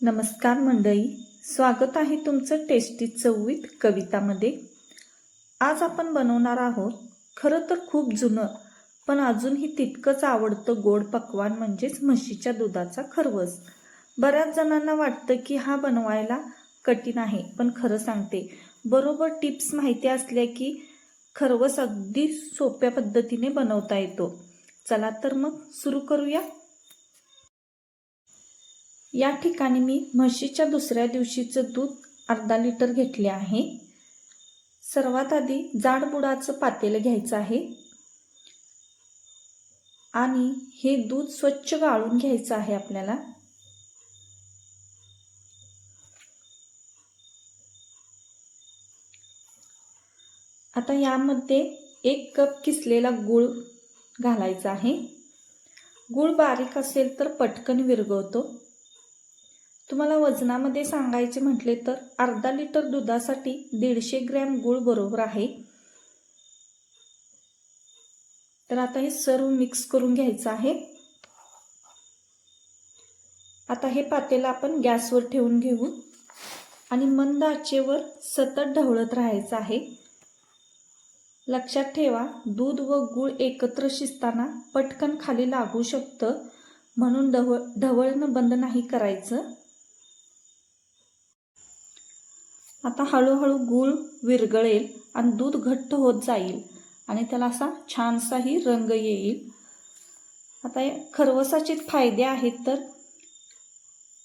नमस्कार मंडळी स्वागत आहे तुमचं टेस्टी चवीत कवितामध्ये. आज आपण बनवणार आहोत खरं तर खूप जुनं पण अजूनही तितकंच आवडतं गोड पकवान म्हणजेच म्हशीच्या दुधाचा खरवस. बऱ्याच जणांना वाटतं की हा बनवायला कठीण आहे पण खरं सांगते बरोबर टिप्स माहिती असल्या की खरवस अगदी सोप्या पद्धतीने बनवता येतो. चला तर मग सुरू करूया. या ठिकाणी मी म्हशीच्या दुसऱ्या दिवशीचं दूध अर्धा लिटर घेतले आहे. सर्वात आधी जाडबुडाचं पातेल पातेलं घ्यायचं आहे. आणि हे दूध स्वच्छ गाळून घ्यायचं आहे आपल्याला. आता यामध्ये एक कप किसलेला गूळ घालायचा आहे. गूळ बारीक असेल तर पटकन विरघळतो. तुम्हाला वजनामध्ये सांगायचे म्हटले तर अर्धा लिटर दुधासाठी दीडशे ग्रॅम गूळ बरोबर आहे. तर आता हे सर्व मिक्स करून घ्यायचं आहे. आता हे पातेला आपण गॅसवर ठेवून घेऊ. आणि मंद आचेवर सतत ढवळत राहायचं आहे. लक्षात ठेवा दूध व गूळ एकत्र शिजताना पटकन खाली लागू शकतं. म्हणून ढवळ ढवळणं बंद नाही करायचं. आता हळूहळू गूळ विरगळेल आणि दूध घट्ट होत जाईल आणि त्याला असा छानसाही रंग येईल. आता या खरवसाचे फायदे आहेत तर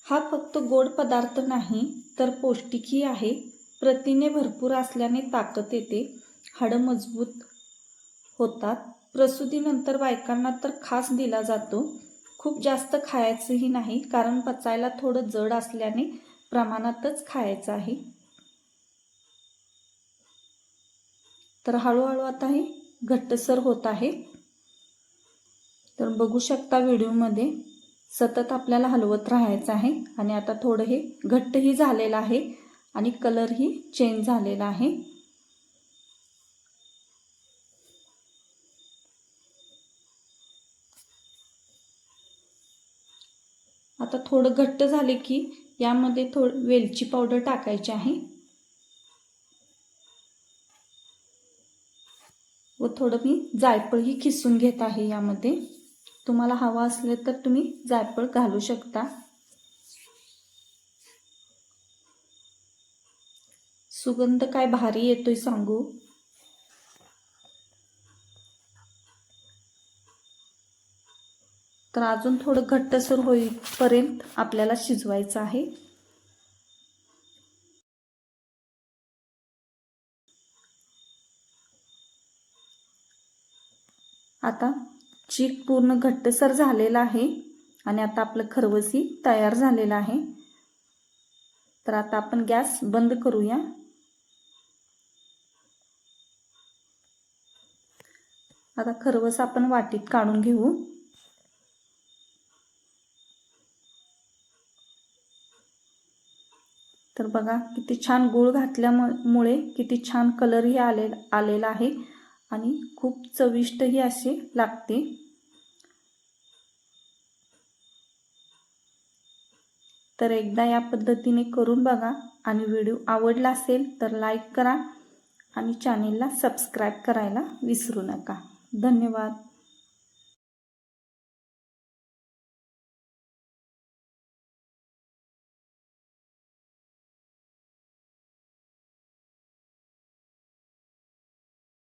हा फक्त गोड पदार्थ नाही तर पौष्टिकही आहे. प्रथिने भरपूर असल्याने ताकद येते हाडं मजबूत होतात. प्रसूतीनंतर बायकांना तर खास दिला जातो. खूप जास्त खायचंही नाही कारण पचायला थोडं जड असल्याने प्रमाणातच खायचं आहे. तर हळूहळू आता हे घट्टसर होत आहे. तर बघू शकता व्हिडिओमध्ये सतत आपल्याला हलवत राहायचं आहे आणि आता थोडं हे घट्टही झालेलं आहे आणि कलरही चेंज झालेला आहे. आता थोडं घट्ट झाले की यामध्ये थोडं वेलची पावडर टाकायची आहे. व थोडं मी जायफळही खिसून घेत आहे यामध्ये. तुम्हाला हवा असले तर तुम्ही जायफळ घालू शकता. सुगंध काय भारी येतोय सांगू. तर अजून थोडं घट्टसर होईपर्यंत आपल्याला शिजवायचं आहे. आता चीक पूर्ण घट्टसर झालेला आहे आणि आता आपलं खरवसी तयार झालेलं आहे. तर आता आपण गॅस बंद करूया. आता खरवस आपण वाटीत काढून घेऊ. तर बघा किती छान गूळ घातल्यामुळे किती छान कलरही आले आलेला आहे. आणि खूप चविष्टही असे लागते. तर एकदा या पद्धतीने करून बघा आणि व्हिडिओ आवडला असेल तर लाईक करा आणि चॅनेलला सबस्क्राईब करायला विसरू नका. धन्यवाद.